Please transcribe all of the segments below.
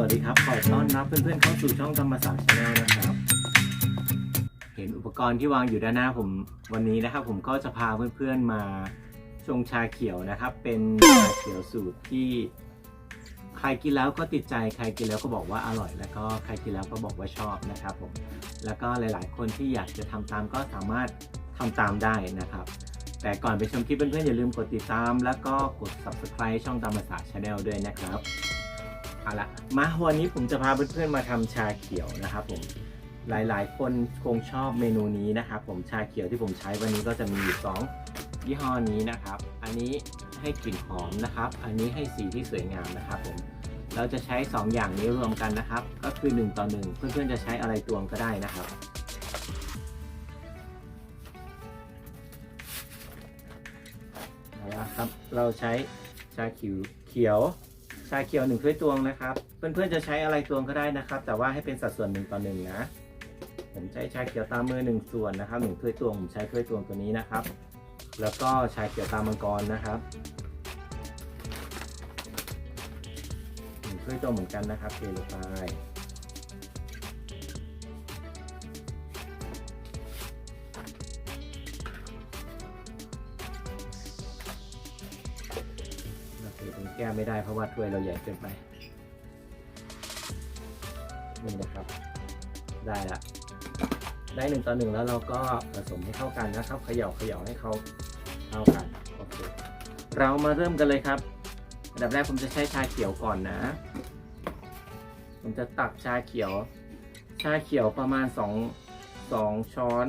สวัสดีครับ ขอต้อนรับเพื่อนๆเข้าสู่ช่องธรรมศาสตร์ชาแนลนะครับ เห็นอุปกรณ์ที่วางอยู่ด้านหน้าผมวันนี้นะครับ ผมก็จะพาเพื่อนๆมาชงชาเขียวนะครับ เป็นชาเขียวสูตรที่ ใครกินแล้วก็ติดใจใครกินแล้วก็บอกว่าอร่อย แล้วก็ใครกินแล้วก็บอกว่าชอบนะครับผมแล้วก็หลาย ๆ คนที่อยากจะทำตามก็สามารถทำตามได้นะครับ แต่ก่อนไปชมคลิปเพื่อนๆอย่าลืมกดติดตาม แล้วก็กด subscribe ช่องธรรมศาสตร์ชาแนลด้วยนะครับ เอาละมาวันนี้ผมจะพาเพื่อนๆมาทำชาเขียวนะครับผมหลายๆ คนคงชอบเมนูนี้นะครับผมชาเขียวที่ผมใช้วันนี้ก็จะมีอยู่สองยี่ห้อนี้นะครับ อันนี้ให้กลิ่นหอมนะครับ อันนี้ให้สีที่สวยงามนะครับผมเราจะใช้ 2 อย่างนี้รวมกันนะครับ ก็คือ 1 ต่อ 1 เพื่อนๆจะใช้อะไรตวงก็ได้นะครับเอาละครับเราใช้ชาเขียวเขียว ชาเขียวหนึ่งถ้วยตวงนะครับ เพื่อนๆจะใช้อะไรตวงก็ได้นะครับ แต่ว่าให้เป็นสัดส่วนหนึ่งต่อหนึ่งนะ ผมใช้ชาเขียวตามมือหนึ่งส่วนนะครับหนึ่งถ้วยตวงผมใช้ถ้วยตวงตัวนี้นะครับ แล้วก็ชาเขียวตามมังกรนะครับหนึ่งถ้วยตวงเหมือนกันนะครับเทลงไป ไม่ได้เพราะว่าถ้วยเราใหญ่เกินไปนี่นะครับ ได้ละได้หนึ่งต่อหนึ่งแล้วเราก็ผสมให้เข้ากันนะครับเขย่าเขย่าให้เขาเข้ากันโอเคเรามาเริ่มกันเลยครับอันดับแรกผมจะใช้ชาเขียวก่อนนะ ผมจะตักชาเขียว ชาเขียวประมาณสองสองช้อน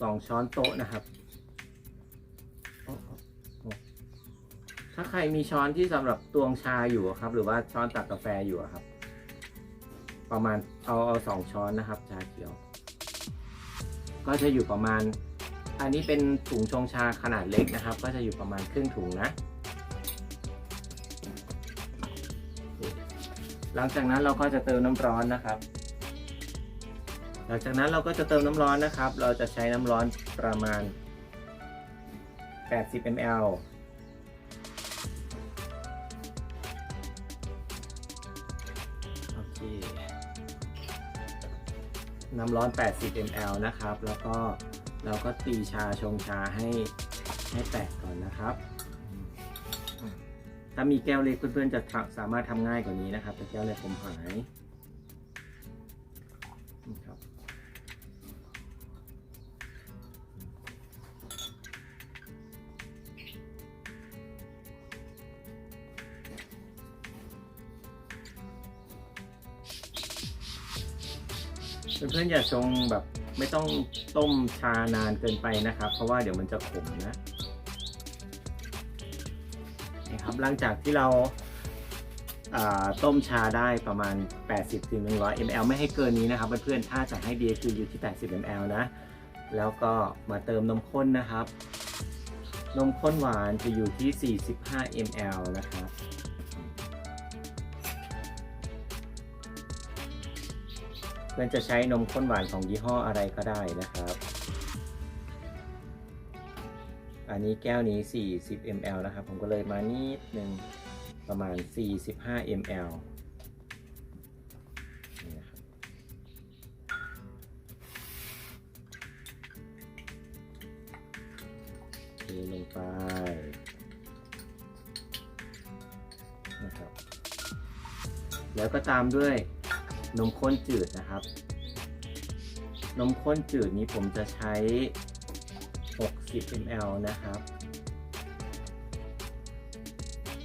สองช้อนโต๊ะนะครับ ถ้าใครมีช้อนที่สำหรับตวงชาอยู่ครับ หรือว่าช้อนตักกาแฟอยู่ครับ ประมาณเอาเอาสองช้อนนะครับ ชาเขียว ก็จะอยู่ประมาณ อันนี้เป็นถุงชงชาขนาดเล็กนะครับ ก็จะอยู่ประมาณครึ่งถุงนะ หลังจากนั้นเราก็จะเติมน้ำร้อนนะครับ หลังจากนั้นเราก็จะเติมน้ำร้อนนะครับ เราจะใช้น้ำร้อนประมาณ 80 ml น้ำร้อน 80 ml นะครับ แล้วก็เราก็ตีชาชงชาให้ให้แตกก่อนนะครับ ถ้ามีแก้วเล็กเพื่อนๆจะสามารถทำง่ายกว่านี้นะครับ แต่แก้วเล็กผมหาย เพื่อนๆอย่าชงแบบไม่ต้องต้มชานานเกินไปนะครับ เพราะว่าเดี๋ยวมันจะขมนะนี่ครับหลังจากที่เราอ่าต้มชาได้ประมาณ 80-100 ml ไม่ให้เกินนี้นะครับเพื่อนๆถ้าจะให้ดีคืออยู่ที่ 80 ml นะ แล้วก็มาเติมนมข้นนะครับ นมข้นหวานจะอยู่ที่ 45 ml นะครับ เพื่อนจะใช้นมข้นหวานของยี่ห้ออะไรก็ได้นะครับ อันนี้แก้วนี้ 40 ml นะครับ ผมก็เลยมานิดหนึ่งประมาณ 45 ml นี่นะครับเทลงไปนะครับ แล้วก็ตามด้วย นมข้นจืดนะครับ นมข้นจืดนี้ผมจะใช้ 60 ml นะครับ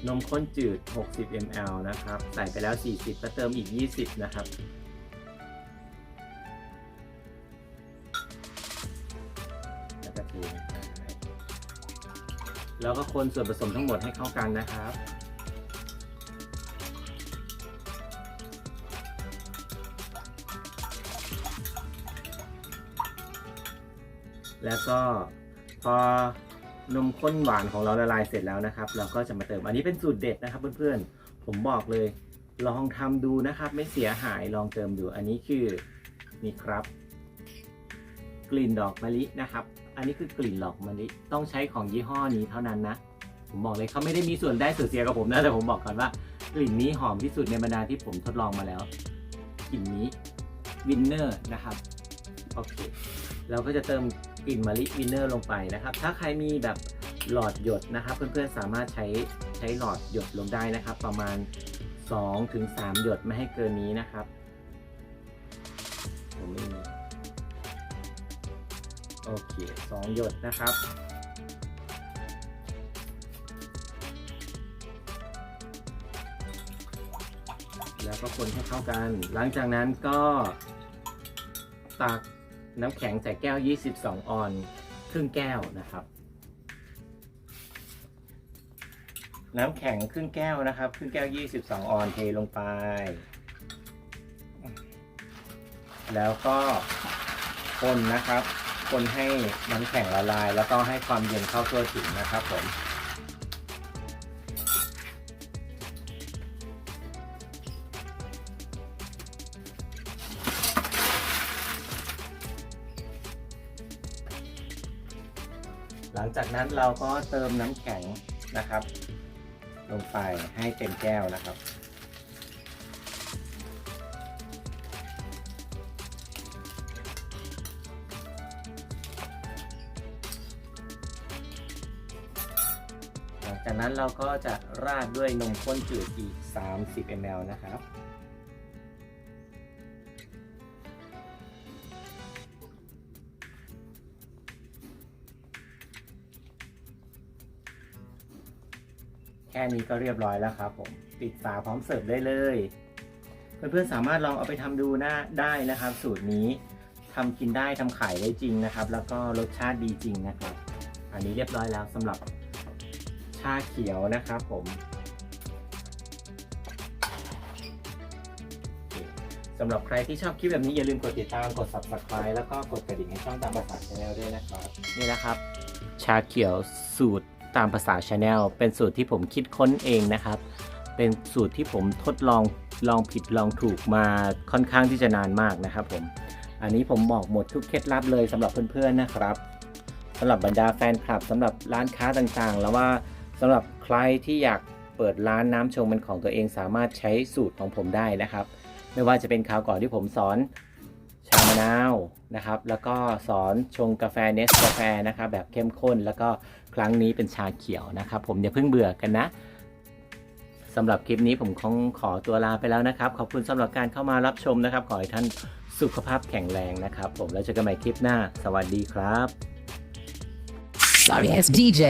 นมข้นจืด 60 ml นะครับ ใส่ไปแล้ว 40ก็เติมอีก 20 นะครับแล้วก็เทลงไปแล้วก็คนส่วนผสมทั้งหมดให้เข้ากันนะครับ แล้วก็พอนมข้นหวานของเราละลายเสร็จแล้วนะครับ เราก็จะมาเติมอันนี้เป็นสูตรเด็ดนะครับเพื่อนๆ ผมบอกเลย ลองทำดูนะครับ ไม่เสียหายลองเติมดูอันนี้คือนี่ครับ กลิ่นดอกมะลินะครับ อันนี้คือกลิ่นดอกมะลิต้องใช้ของยี่ห้อนี้เท่านั้นนะ ผมบอกเลยเขาไม่ได้มีส่วนได้ส่วนเสียกับผมนะแต่ผมบอกก่อนว่ากลิ่นนี้หอมที่สุดในบรรดาที่ผมทดลองมาแล้วกลิ่นนี้วินเนอร์นะครับโอเค เราก็จะเติมกลิ่นมะลิวินเนอร์ลงไปนะครับ ถ้าใครมีแบบหลอดหยดนะครับ เพื่อนๆสามารถใช้ใช้หลอดหยดลงได้นะครับ ประมาณ 2-3ถึงหยดไม่ให้เกินนี้นะครับผมไม่มีโอเคสองหยดนะครับ แล้วก็คนให้เข้ากัน หลังจากนั้นก็ตัก น้ำแข็งใส่แก้ว 22 ออนครึ่งแก้วนะครับ น้ำแข็งครึ่งแก้วนะครับครึ่งแก้ว 22 ออนเทลงไป แล้วก็คนนะครับ คนให้น้ำแข็งละลาย แล้วก็ให้ความเย็นเข้าตัวถึงนะครับผม หลังจากนั้นเราก็เติมน้ำแข็งนะครับ ลงไปให้เต็มแก้วนะครับ หลังจากนั้นเราก็จะราดด้วยนมข้นจืดอีก 30 ml นะครับ ค่นี้ก็เรียบร้อยแล้วครับผมปิดฝาพร้อมเสิร์ฟได้เลย เพื่อนๆสามารถลองเอาไปทำดูนะได้นะครับ สูตรนี้ทำกินได้ทำขายได้จริงนะครับ แล้วก็รสชาติดีจริงนะครับ อันนี้เรียบร้อยแล้วสำหรับชาเขียวนะครับผมสำหรับใครที่ชอบคลิปแบบนี้อย่าลืมกดติดตามกด subscribe แล้วก็กดกระดิ่งให้ช่องตามภาษาชาแนลด้วยนะครับ นี่นะครับ ชาเขียวสูตร ตามภาษาชาแนลเป็นสูตรที่ผมคิดค้นเองนะครับ เป็นสูตรที่ผมทดลองลองผิดลองถูกมาค่อนข้างที่จะนานมากนะครับผม อันนี้ผมบอกหมดทุกเคล็ดลับเลยสำหรับเพื่อนๆนะครับสำหรับบรรดาแฟนคลับสำหรับร้านค้าต่างๆ แล้วว่าสำหรับใครที่อยากเปิดร้านน้ำชงเป็นของตัวเองสามารถใช้สูตรของผมได้นะครับ ไม่ว่าจะเป็นคราวก่อนที่ผมสอน ชามะนาวนะครับ แล้วก็สอนชงกาแฟเนสกาแฟนะครับแบบเข้มข้น แล้วก็ครั้งนี้เป็นชาเขียวนะครับ ผมอย่าเพิ่งเบื่อกันนะสำหรับคลิปนี้ผมคงขอตัวลาไปแล้วนะครับ ขอบคุณสำหรับการเข้ามารับชมนะครับ ขอให้ท่านสุขภาพแข็งแรงนะครับ ผมแล้วเจอกันใหม่คลิปหน้า สวัสดีครับ Sorry ass DJ.